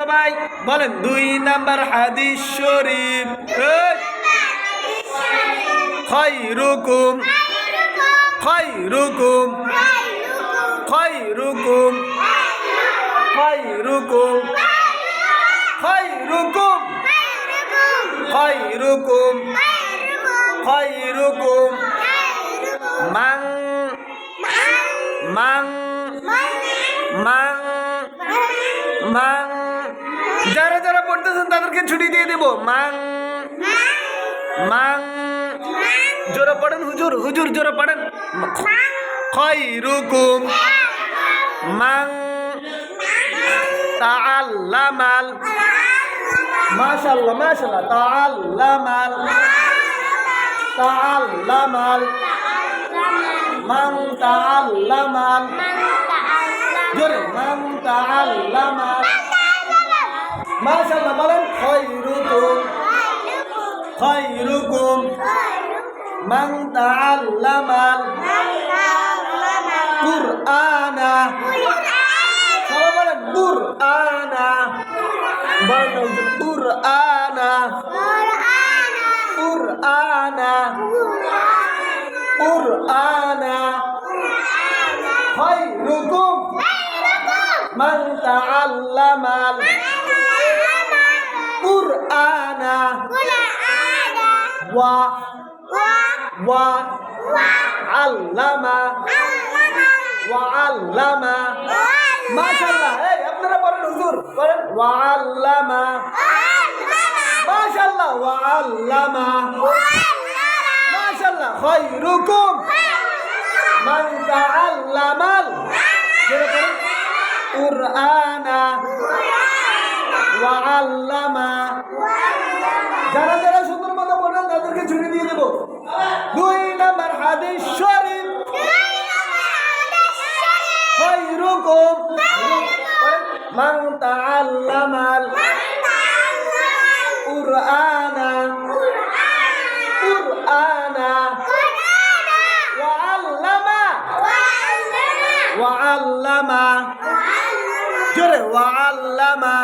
সবাই বলেন, দুই নাম্বার হাদিস শরীফ। খৈরুকুম খৈরুকুম খৈরুকুম খৈরুকুম খৈরুকুম খৈরুকুম খৈরুকুম মাং মাং মাং ছুটি দিয়ে দেব। মাং। মাং। জোরে পড়েন, হুজুর হুজুর জোরে পড়েন। খৈরুকুম মাং। তাআল্লামাল। মাশাআল্লাহ মাশাআল্লাহ। তাআল্লামাল। তাআল্লামাল। মান তাআল্লামাল। জোরে মান তাআল্লামাল। মাশাআল্লাহ খৈরুকুম মান তাআল্লামাল কুরআনা সবাই বলেন কুরআনা। বলেন কুরআনা। কুরআনা। কুরআনা। খৈরুকুম মান তাআল্লামাল ওয়া ওয়া আল্লামা ওয়া আল্লামা মাশাআল্লাহ এই আপনারা বলেন হুজুর বলেন ওয়া আল্লামা মাশাআল্লাহ ওয়া আল্লামা মাশাআল্লাহ খৈরুকুম মান তাআল্লামাল জোরে বলেন কুরআনা ওয়া আল্লামা যারা যারা সুন্দর মতো পড়েন তাদেরকে ছুটি দিয়ে দেবো দুই নাম্বার হাদিস শরীফ কুরআনা। কুরআনা। ওয়া আল্লামা ওয়া আল্লামা জোরে ওয়া আল্লামা